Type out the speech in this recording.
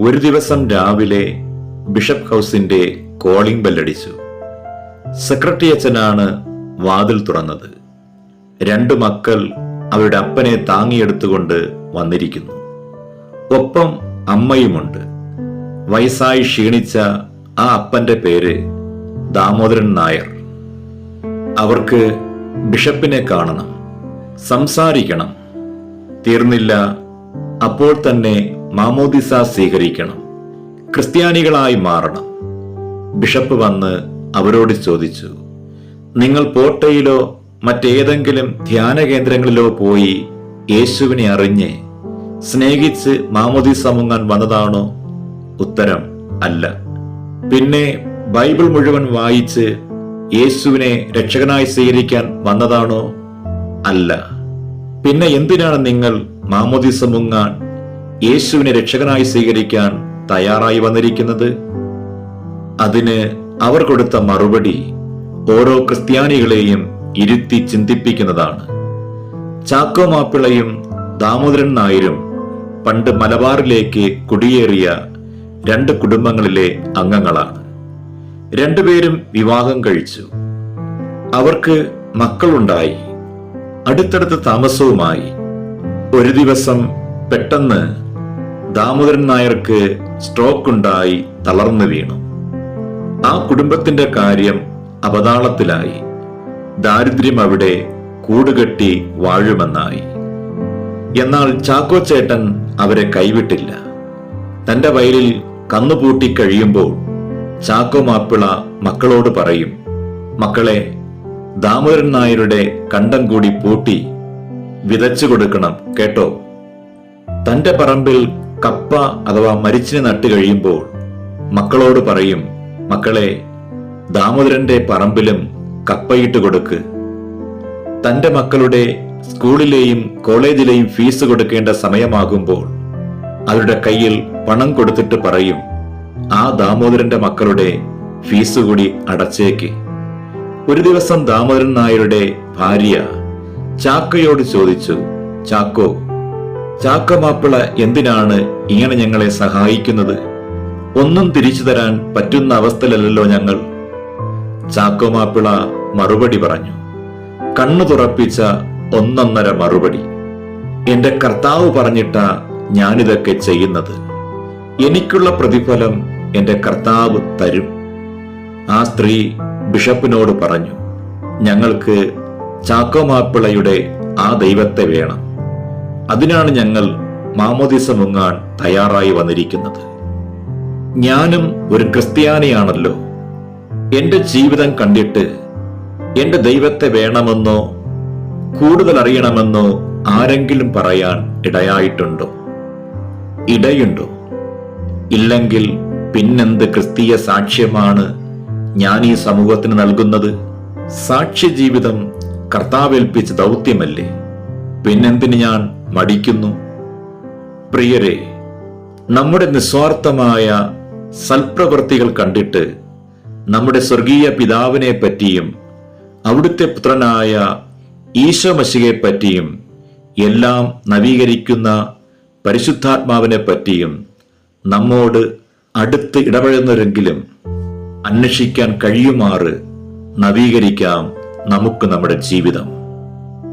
ഒരു ദിവസം രാവിലെ ബിഷപ്പ് ഹൗസിന്റെ കോളിംഗ് ബെല്ലടിച്ചു. സെക്രട്ടറി അച്ഛനാണ് വാതിൽ തുറന്നത്. രണ്ടു മക്കൾ അവരുടെ അപ്പനെ താങ്ങിയെടുത്തുകൊണ്ട് വന്നിരിക്കുന്നു. ഒപ്പം അമ്മയുമുണ്ട്. വയസ്സായി ക്ഷീണിച്ച ആ അപ്പന്റെ പേര് ദാമോദരൻ നായർ. അവർക്ക് ബിഷപ്പിനെ കാണണം സംസാരിക്കണം. തീർന്നില്ല അപ്പോൾ തന്നെ മാമോദിസ സ്വീകരിക്കണം. ക്രിസ്ത്യാനികളായി മാറണം. ബിഷപ്പ് വന്ന് അവരോട് ചോദിച്ചു നിങ്ങൾ പോട്ടയിലോ മറ്റേതെങ്കിലും ധ്യാന കേന്ദ്രങ്ങളിലോ പോയി യേശുവിനെ അറിഞ്ഞ് സ്നേഹിച്ച് മാമോദിസ മുങ്ങാൻ വന്നതാണോ? ഉത്തരം അല്ല. പിന്നെ ബൈബിൾ മുഴുവൻ വായിച്ച് യേശുവിനെ രക്ഷകനായി സ്വീകരിക്കാൻ വന്നതാണോ? അല്ല. പിന്നെ എന്തിനാണ് നിങ്ങൾ മാമോദിസ മുങ്ങാൻ യേശുവിനെ രക്ഷകനായി സ്വീകരിക്കാൻ തയ്യാറായി വന്നിരിക്കുന്നത്? അതിന് അവർ കൊടുത്ത മറുപടി ഓരോ ക്രിസ്ത്യാനികളെയും ഇരുത്തി ചിന്തിപ്പിക്കുന്നതാണ്. ചാക്കോ മാപ്പിളയും ദാമോദരൻ നായരും പണ്ട് മലബാറിലേക്ക് കുടിയേറിയ രണ്ട് കുടുംബങ്ങളിലെ അംഗങ്ങളാണ്. രണ്ടുപേരും വിവാഹം കഴിച്ചു. അവർക്ക് മക്കളുണ്ടായി. അടുത്തടുത്ത താമസവുമായി. ഒരു ദിവസം പെട്ടെന്ന് ദാമോദരൻ നായർക്ക് സ്ട്രോക്ക് ഉണ്ടായി തളർന്നു വീണു. ആ കുടുംബത്തിന്റെ കാര്യം അപതാളത്തിലായി. ദാരിദ്ര്യം അവിടെ കൂടുകെട്ടി വാഴുമെന്നായി. എന്നാൽ ചാക്കോ ചേട്ടൻ അവരെ കൈവിട്ടില്ല. തന്റെ വയലിൽ കന്നുപൂട്ടി കഴിയുമ്പോൾ ചാക്കോ മാപ്പിള മക്കളോട് പറയും മക്കളെ ദാമോദരൻ നായരുടെ കണ്ടം കൂടി പൂട്ടി വിതച്ചു കൊടുക്കണം കേട്ടോ? തന്റെ പറമ്പിൽ കപ്പ അഥവാ മരിച്ചിനെ നട്ടു കഴിയുമ്പോൾ മക്കളോട് പറയും മക്കളെ ദാമോദരന്റെ പറമ്പിലും കപ്പയിട്ട് കൊടുക്ക്. തന്റെ മക്കളുടെ സ്കൂളിലെയും കോളേജിലെയും ഫീസ് കൊടുക്കേണ്ട സമയമാകുമ്പോൾ അവരുടെ കയ്യിൽ പണം കൊടുത്തിട്ട് പറയും ആ ദാമോദരന്റെ മക്കളുടെ ഫീസ് കൂടി അടച്ചേക്ക്. ഒരു ദിവസം ദാമോദരൻ നായരുടെ ഭാര്യ ചാക്കയോട് ചോദിച്ചു ചാക്കോ ചാക്ക മാപ്പിള എന്തിനാണ് ഇങ്ങനെ ഞങ്ങളെ സഹായിക്കുന്നത്? ഒന്നും തിരിച്ചു തരാൻ പറ്റുന്ന അവസ്ഥയിലല്ലോ ഞങ്ങൾ. ചാക്കോ മാപ്പിള മറുപടി പറഞ്ഞു കണ്ണു തുറപ്പിച്ച ഒന്നൊന്നര മറുപടി. എന്റെ കർത്താവ് പറഞ്ഞിട്ട ഞാനിതൊക്കെ ചെയ്യുന്നത്. എനിക്കുള്ള പ്രതിഫലം എന്റെ കർത്താവ് തരും. ആ സ്ത്രീ ബിഷപ്പിനോട് പറഞ്ഞു ഞങ്ങൾക്ക് ചാക്കോമാപ്പിളയുടെ ആ ദൈവത്തെ വേണം. അതിനാണ് ഞങ്ങൾ മാമോദിസ മുങ്ങാൻ തയ്യാറായി വന്നിരിക്കുന്നത്. ഞാനും ഒരു ക്രിസ്ത്യാനിയാണല്ലോ. എന്റെ ജീവിതം കണ്ടിട്ട് എന്റെ ദൈവത്തെ വേണമെന്നോ കൂടുതൽ അറിയണമെന്നോ ആരെങ്കിലും പറയാൻ ഇടയായിട്ടുണ്ടോ? ഇടയുണ്ടോ? ഇല്ലെങ്കിൽ പിന്നെന്ത് ക്രിസ്തീയ സാക്ഷ്യമാണ് ഞാൻ ഈ സമൂഹത്തിന് നൽകുന്നത്? സാക്ഷ്യ ജീവിതം കർത്താവേൽപ്പിച്ച ദൗത്യമല്ലേ? പിന്നെന്തിന് ഞാൻ മടിക്കുന്നു? പ്രിയരെ നമ്മുടെ നിസ്വാർത്ഥമായ സൽപ്രവൃത്തികൾ കണ്ടിട്ട് നമ്മുടെ സ്വർഗീയ പിതാവിനെ പറ്റിയും അവിടുത്തെ പുത്രനായ ഈശോ മശികയെ പറ്റിയും എല്ലാം നവീകരിക്കുന്ന പരിശുദ്ധാത്മാവിനെ പറ്റിയും നമ്മോട് അടുത്ത് ഇടപഴകുന്നവരെങ്കിലും അന്വേഷിക്കാൻ കഴിയുമാറ് നവീകരിക്കാം നമുക്ക് നമ്മുടെ ജീവിതം.